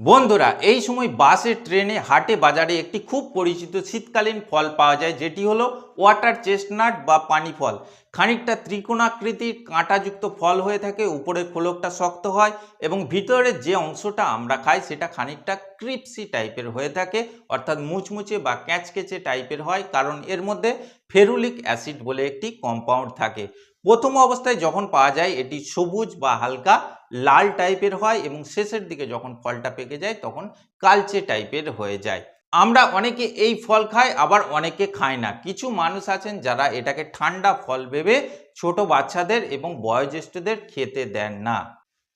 বন্ধুরা, এই সময় বাসে ট্রেনে হাটে বাজারে একটি খুব পরিচিত শীতকালীন ফল পাওয়া যায়, যেটি হলো ওয়াটার চেস্টনাট বা পানি ফল। খানিকটা ত্রিকোণাকৃতির কাঁটাযুক্ত ফল হয়ে থাকে, উপরের খোলকটা শক্ত হয় এবং ভিতরের যে অংশটা আমরা খাই সেটা খানিকটা ক্রিপসি টাইপের হয়ে থাকে, অর্থাৎ মুচমুচে বা ক্যাচকেচে টাইপের হয়, কারণ এর মধ্যে ফেরুলিক অ্যাসিড বলে একটি কম্পাউন্ড থাকে। প্রথম অবস্থায় যখন পাওয়া যায়, এটি সবুজ বা হালকা লাল টাইপের হয় এবং শেষের দিকে যখন ফলটা পেকে যায়, তখন কালচে টাইপের হয়ে যায়। আমরা অনেকে এই ফল খাই, আবার অনেকে খায় না। কিছু মানুষ আছেন যারা এটাকে ঠান্ডা ফল ভেবে ছোট বাচ্চাদের এবং বয়োজ্যেষ্ঠদের খেতে দেন না।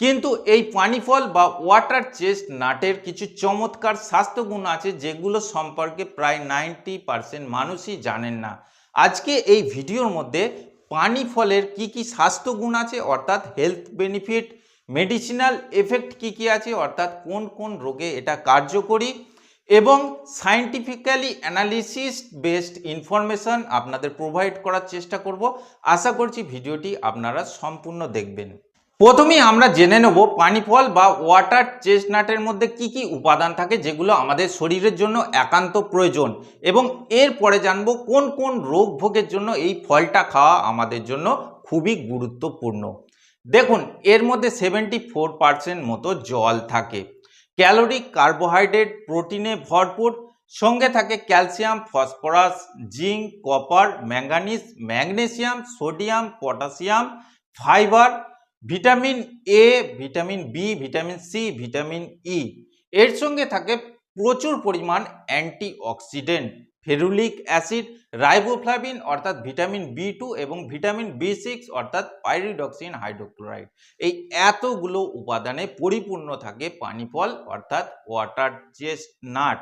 কিন্তু এই পানি ফল বা ওয়াটার চেস্ট নাটের কিছু চমৎকার স্বাস্থ্যগুণ আছে যেগুলো সম্পর্কে প্রায় নাইনটি পারসেন্ট মানুষই জানেন না। আজকে এই ভিডিওর মধ্যে পানি ফলের কি কি স্বাস্থ্যগুণ আছে? অর্থাৎ হেলথ বেনিফিট মেডিসিনাল এফেক্ট কি কি আছে? অর্থাৎ কোন কোন রোগে এটা কার্যকরী? এবং সায়েন্টিফিক্যালি অ্যানালিসিস বেসড ইনফরমেশান আপনাদের প্রোভাইড করার চেষ্টা করব। আশা করছি ভিডিওটি আপনারা সম্পূর্ণ দেখবেন। প্রথমেই আমরা জেনে নেব পানি ফল বা ওয়াটার চেস্টনাটের মধ্যে কি কি উপাদান থাকে যেগুলো আমাদের শরীরের জন্য একান্ত প্রয়োজন এবং এরপরে জানব কোন কোন রোগ ভোগের জন্য এই ফলটা খাওয়া আমাদের জন্য খুবই গুরুত্বপূর্ণ। দেখুন, এর মধ্যে সেভেন্টি ফোর পার্সেন্ট মতো জল থাকে। ক্যালোরি, কার্বোহাইড্রেট, প্রোটিনে ভরপুর। সঙ্গে থাকে calcium, phosphorus, zinc, copper manganese magnesium, sodium potassium fibre. Vitamin A vitamin B vitamin C vitamin E এর সঙ্গে থাকে প্রচুর পরিমাণ অ্যান্টিঅক্সিডেন্ট, ফেরুলিক অ্যাসিড, রাইবোফ্লাভিন, অর্থাৎ ভিটামিন বি টু এবং ভিটামিন বি সিক্স অর্থাৎ পাইরিডক্সিন হাইড্রোক্লোরাইড। এই এতগুলো উপাদানে পরিপূর্ণ থাকে পানি ফল অর্থাৎ ওয়াটার চেস্ট নাট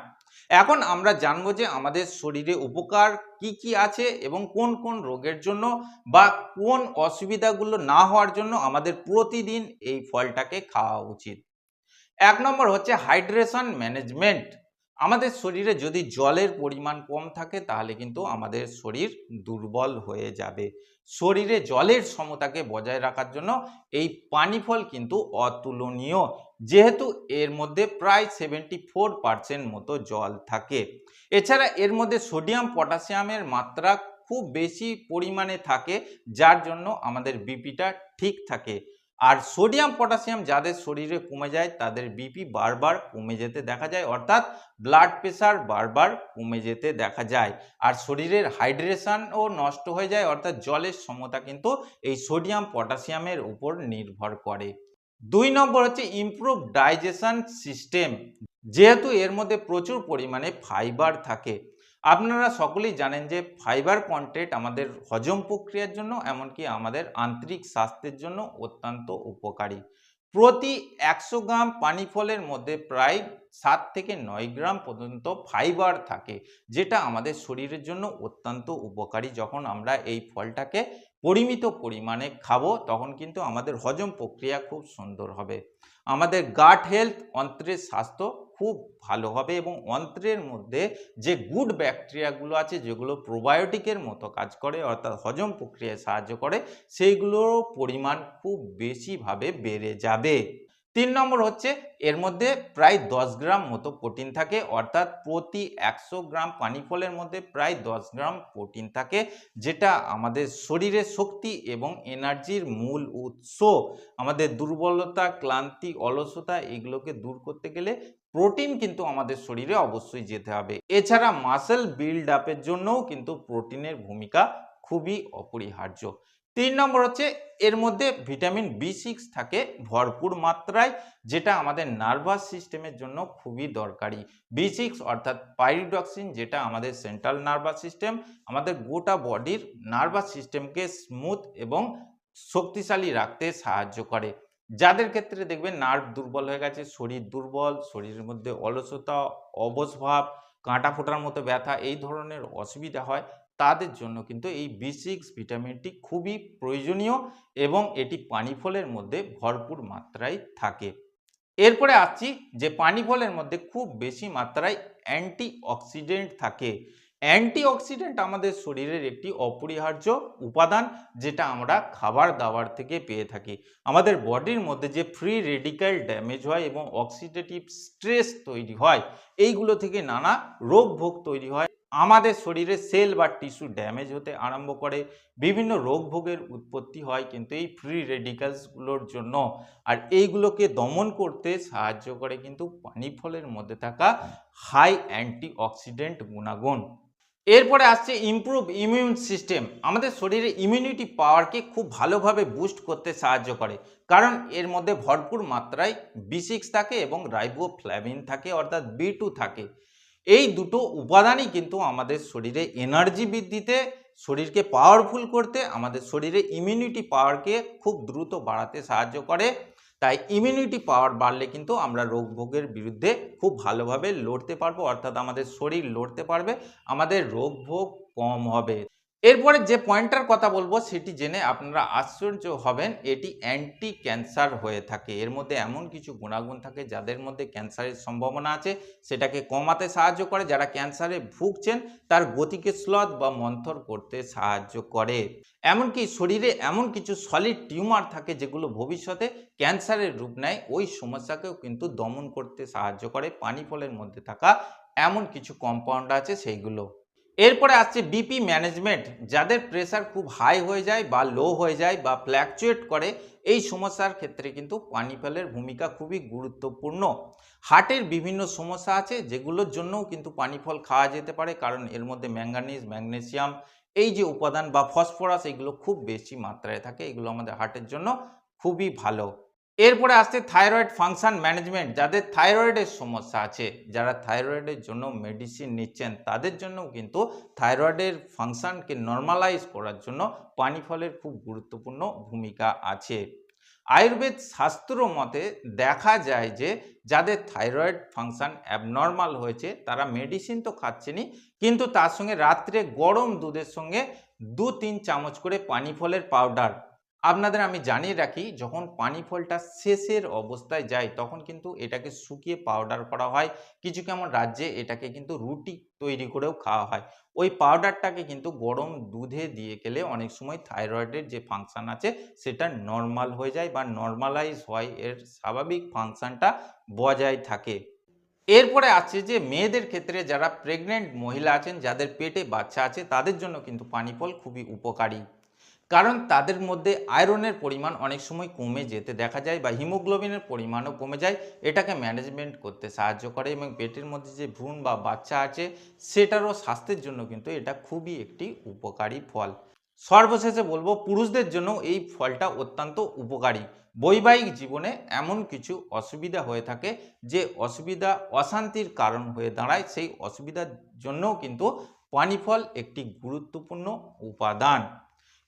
এখন আমরা জানব যে আমাদের শরীরে উপকার কি কি আছে এবং কোন কোন রোগের জন্য বা কোন অসুবিধাগুলো না হওয়ার জন্য আমাদের প্রতিদিন এই ফলটাকে খাওয়া উচিত। এক নম্বর হচ্ছে হাইড্রেশন ম্যানেজমেন্ট আমাদের শরীরে যদি জলের পরিমাণ কম থাকে, তাহলে কিন্তু আমাদের শরীর দুর্বল হয়ে যাবে। শরীরে জলের সমতাকে বজায় রাখার জন্য এই পানি ফল কিন্তু অতুলনীয়। যেহেতু এর মধ্যে প্রায় সেভেন্টি ফোর পার্সেন্ট মতো জল থাকে। এছাড়া এর মধ্যে সোডিয়াম, পটাশিয়ামের মাত্রা খুব বেশি পরিমাণে থাকে, যার জন্য আমাদের বিপিটা ঠিক থাকে। আর সোডিয়াম পটাশিয়াম যাদের শরীরে কমে যায়, তাদের বিপি বারবার কমে যেতে দেখা যায়, অর্থাৎ ব্লাড প্রেশার বারবার কমে যেতে দেখা যায়। আর শরীরের হাইড্রেশনও নষ্ট হয়ে যায়, অর্থাৎ জলের সমতা কিন্তু এই সোডিয়াম পটাশিয়ামের উপর নির্ভর করে। দুই নম্বর হচ্ছে ইমপ্রুভ ডাইজেশন সিস্টেম যেহেতু এর মধ্যে প্রচুর পরিমাণে ফাইবার থাকে আপনারা সকলেই জানেন যে ফাইবার কন্টেন্ট আমাদের হজম প্রক্রিয়ার জন্য, এমনকি আমাদের আন্তরিক স্বাস্থ্যের জন্য অত্যন্ত উপকারী। প্রতি একশো গ্রাম পানি ফলের মধ্যে প্রায় সাত থেকে নয় গ্রাম পর্যন্ত ফাইবার থাকে, যেটা আমাদের শরীরের জন্য অত্যন্ত উপকারী। যখন আমরা এই ফলটাকে পরিমিত পরিমাণে খাব, তখন কিন্তু আমাদের হজম প্রক্রিয়া খুব সুন্দর হবে। আমাদের গাট হেলথ অন্ত্রের স্বাস্থ্য খুব ভালো হবে এবং অন্ত্রের মধ্যে যে গুড ব্যাকটেরিয়াগুলো আছে, যেগুলো প্রোবায়োটিকের মতো কাজ করে, অর্থাৎ হজম প্রক্রিয়ায় সাহায্য করে, সেইগুলোর পরিমাণ খুব বেশিভাবে বেড়ে যাবে। তিন নম্বর হচ্ছে এর মধ্যে প্রায় দশ গ্রাম মতো প্রোটিন থাকে, অর্থাৎ প্রতি একশো গ্রাম পানি ফলের মধ্যে প্রায় দশ গ্রাম প্রোটিন থাকে, যেটা আমাদের শরীরে শক্তি এবং এনার্জির মূল উৎস। আমাদের দুর্বলতা, ক্লান্তি, অলসতা এগুলোকে দূর করতে গেলে প্রোটিন কিন্তু আমাদের শরীরে অবশ্যই যেতে হবে। এছাড়া মাসেল বিল্ড আপের জন্যও কিন্তু প্রোটিনের ভূমিকা খুবই অপরিহার্য। তিন নম্বর হচ্ছে এর মধ্যে ভিটামিন বি সিক্স থাকে ভরপুর মাত্রায়, যেটা আমাদের নার্ভাস সিস্টেমের জন্য খুবই দরকারি। বি সিক্স অর্থাৎ পাইরিডক্সিন, যেটা আমাদের সেন্ট্রাল নার্ভাস সিস্টেম, আমাদের গোটা বডির নার্ভাস সিস্টেমকে স্মুথ এবং শক্তিশালী রাখতে সাহায্য করে। যাদের ক্ষেত্রে দেখবেন নার্ভ দুর্বল হয়ে গেছে, শরীর দুর্বল, শরীরের মধ্যে অলসতা অবসভাব কাঁটা ফোটার মতো ব্যথা, এই ধরনের অসুবিধা হয় তাদের জন্য কিন্তু এই বি সিক্স ভিটামিনটি খুবই প্রয়োজনীয় এবং এটি পানি ফলের মধ্যে ভরপুর মাত্রায় থাকে। এরপরে আসছি যে পানি ফলের মধ্যে খুব বেশি মাত্রায় অ্যান্টি অক্সিডেন্ট থাকে। অ্যান্টিঅক্সিডেন্ট আমাদের শরীরের একটি অপরিহার্য উপাদান যেটা আমরা খাবার দাবার থেকে পেয়ে থাকি। আমাদের বডির মধ্যে যে ফ্রি রেডিক্যাল ড্যামেজ হয় এবং অক্সিডেটিভ স্ট্রেস তৈরি হয়, এইগুলো থেকে নানা রোগ ভোগ তৈরি হয় আমাদের শরীরে সেল বা টিস্যু ড্যামেজ হতে আরম্ভ করে, বিভিন্ন রোগ ভোগের উৎপত্তি হয় কিন্তু এই ফ্রি রেডিক্যালসগুলোর জন্য। আর এইগুলোকে দমন করতে সাহায্য করে কিন্তু পানি ফলের মধ্যে থাকা হাই অ্যান্টি অক্সিডেন্ট গুণাগুণ। এরপরে আসছে ইমপ্রুভ ইমিউন সিস্টেম আমাদের শরীরে ইমিউনিটি পাওয়ারকে খুব ভালোভাবে বুস্ট করতে সাহায্য করে। কারণ এর মধ্যে ভরপুর মাত্রায় বি সিক্স থাকে এবং রাইবোফ্ল্যাভিন থাকে, অর্থাৎ বি টু থাকে। এই দুটো উপাদানই কিন্তু আমাদের শরীরে এনার্জি বৃদ্ধিতে, শরীরকে পাওয়ারফুল করতে, আমাদের শরীরে ইমিউনিটি পাওয়ারকে খুব দ্রুত বাড়াতে সাহায্য করে। তাই ইমিউনিটি পাওয়ার বাড়লে কিন্তু আমরা রোগ ভোগের বিরুদ্ধে খুব ভালোভাবে লড়তে পারব, অর্থাৎ আমাদের শরীর লড়তে পারবে, আমাদের রোগ ভোগ কম হবে। এরপরে যে পয়েন্টটার কথা বলব, সেটি জেনে আপনারা আশ্চর্য হবেন, এটি অ্যান্টি ক্যান্সার হয়ে থাকে। এর মধ্যে এমন কিছু গুণাগুণ থাকে, যাদের মধ্যে ক্যান্সারের সম্ভাবনা আছে, সেটাকে কমাতে সাহায্য করে। যারা ক্যান্সারে ভুগছেন, তার গতিকে স্লথ বা মন্থর করতে সাহায্য করে। এমনকি শরীরে এমন কিছু সলিড টিউমার থাকে, যেগুলো ভবিষ্যতে ক্যান্সারের রূপ নেয়, ওই সমস্যাকেও কিন্তু দমন করতে সাহায্য করে। পানি ফলের মধ্যে থাকা এমন কিছু কম্পাউন্ড আছে, সেইগুলো। এরপরে আসছে বিপি ম্যানেজমেন্ট যাদের প্রেসার খুব হাই হয়ে যায় বা লো হয়ে যায় বা ফ্ল্যাকচুয়েট করে, এই সমস্যার ক্ষেত্রে কিন্তু পানি ফলের ভূমিকা খুবই গুরুত্বপূর্ণ। হার্টের বিভিন্ন সমস্যা আছে, যেগুলোর জন্যও কিন্তু পানি ফল খাওয়া যেতে পারে, কারণ এর মধ্যে ম্যাঙ্গানিজ ম্যাগনেসিয়াম, এই যে উপাদান বা ফসফরাস, এগুলো খুব বেশি মাত্রায় থাকে, এগুলো আমাদের হার্টের জন্য খুবই ভালো। এরপরে আসছে থাইরয়েড ফাংশন ম্যানেজমেন্ট যাদের থাইরয়েডের সমস্যা আছে। যারা থাইরয়েডের জন্য মেডিসিন নিচ্ছেন, তাদের জন্যও কিন্তু থাইরয়েডের ফাংশনকে নর্মালাইজ করার জন্য পানি ফলের খুব গুরুত্বপূর্ণ ভূমিকা আছে। আয়ুর্বেদ শাস্ত্র মতে দেখা যায় যে, যাদের থাইরয়েড ফাংশন অ্যাবনর্মাল হয়েছে, তারা মেডিসিন তো খাচ্ছেনই, কিন্তু তার সঙ্গে রাত্রে গরম দুধের সঙ্গে দু তিন চামচ করে পানি ফলের পাউডার আপনাদের আমি জানিয়ে রাখি, যখন পানি ফলটা শেষের অবস্থায় যায়, তখন কিন্তু এটাকে শুকিয়ে পাউডার করা হয়। কিছু কেমন রাজ্যে এটাকে কিন্তু রুটি তৈরি করেও খাওয়া হয়। ওই পাউডারটাকে কিন্তু গরম দুধে দিয়ে গেলে অনেক সময় থাইরয়েডের যে ফাংশন আছে, সেটা নর্মাল হয়ে যায় বা নর্মালাইজ হয়। এর স্বাভাবিক ফাংশনটা বজায় থাকে। এরপরে আছে যে, মেয়েদের ক্ষেত্রে যারা প্রেগনেন্ট মহিলা আছেন, যাদের পেটে বাচ্চা আছে, তাদের জন্য কিন্তু পানি ফল খুবই উপকারী। কারণ তাদের মধ্যে আয়রনের পরিমাণ অনেক সময় কমে যেতে দেখা যায় বা হিমোগ্লোবিনের পরিমাণও কমে যায়। এটাকে ম্যানেজমেন্ট করতে সাহায্য করে এবং পেটের মধ্যে যে ভ্রূণ বা বাচ্চা আছে, সেটারও স্বাস্থ্যের জন্য কিন্তু এটা খুবই একটি উপকারী ফল। সর্বশেষে বলব, পুরুষদের জন্য এই ফলটা অত্যন্ত উপকারী। বৈবাহিক জীবনে এমন কিছু অসুবিধা হয়ে থাকে যে অসুবিধা, অশান্তির কারণ হয়ে দাঁড়ায়। সেই অসুবিধার জন্যও কিন্তু পানি ফল একটি গুরুত্বপূর্ণ উপাদান।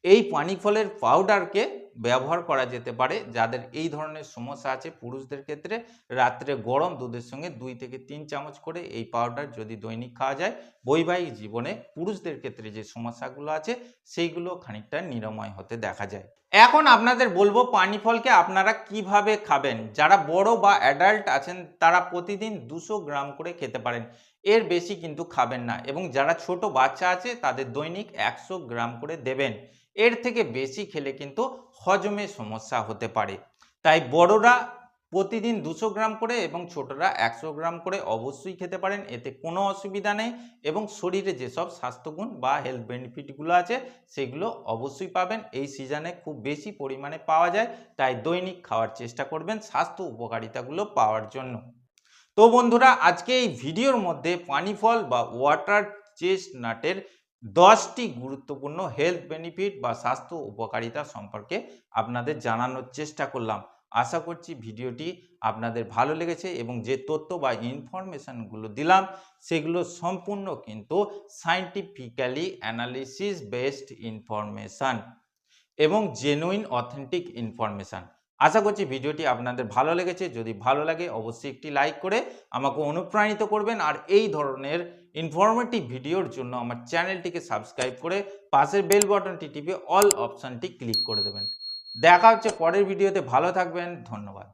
এই পানি ফলের পাউডারকে ব্যবহার করা যেতে পারে, যাদের এই ধরনের সমস্যা আছে পুরুষদের ক্ষেত্রে। রাত্রে গরম দুধের সঙ্গে দুই থেকে তিন চামচ করে এই পাউডার যদি দৈনিক খাওয়া যায়, বৈবাহিক জীবনে পুরুষদের ক্ষেত্রে যে সমস্যাগুলো আছে, সেইগুলো খানিকটা নিরাময় হতে দেখা যায়। এখন আপনাদের বলব পানি ফলকে আপনারা কীভাবে খাবেন? যারা বড় বা অ্যাডাল্ট আছেন, তারা প্রতিদিন দুশো গ্রাম করে খেতে পারেন। এর বেশি কিন্তু খাবেন না এবং যারা ছোট বাচ্চা আছে, তাদের দৈনিক একশো গ্রাম করে দেবেন। এর থেকে বেশি খেলে কিন্তু হজমে সমস্যা হতে পারে। তাই বড়রা প্রতিদিন দুশো গ্রাম করে এবং ছোটরা একশো গ্রাম করে অবশ্যই খেতে পারেন, এতে কোনো অসুবিধা নেই এবং শরীরে যেসব স্বাস্থ্যগুণ বা হেলথ বেনিফিটগুলো আছে, সেগুলো অবশ্যই পাবেন। এই সিজনে খুব বেশি পরিমাণে পাওয়া যায়, তাই দৈনিক খাওয়ার চেষ্টা করবেন স্বাস্থ্য উপকারিতাগুলো পাওয়ার জন্য। তো বন্ধুরা, আজকে এই ভিডিওর মধ্যে পানি ফল বা ওয়াটার চেস্ট নাটের দশটি গুরুত্বপূর্ণ হেলথ বেনিফিট বা স্বাস্থ্য উপকারিতা সম্পর্কে আপনাদের জানানোর চেষ্টা করলাম। আশা করছি ভিডিওটি আপনাদের ভালো লেগেছে এবং যে তথ্য বা ইনফরমেশানগুলো দিলাম, সেগুলো সম্পূর্ণ কিন্তু সাইন্টিফিক্যালি অ্যানালিসিস বেসড ইনফরমেশান এবং জেনুইন অথেন্টিক ইনফরমেশান আশা করছি ভিডিওটি আপনাদের ভালো লেগেছে। যদি ভালো লাগে, অবশ্যই একটি লাইক করে আমাকে অনুপ্রাণিত করবেন। আর এই ধরনের ইনফরমেটিভ ভিডিওর জন্য আমার চ্যানেলটিকে সাবস্ক্রাইব করে পাশের বেল বাটনটি টিপে অল অপশানটি ক্লিক করে দেবেন। দেখা হচ্ছে পরের ভিডিওতে। ভালো থাকবেন। ধন্যবাদ।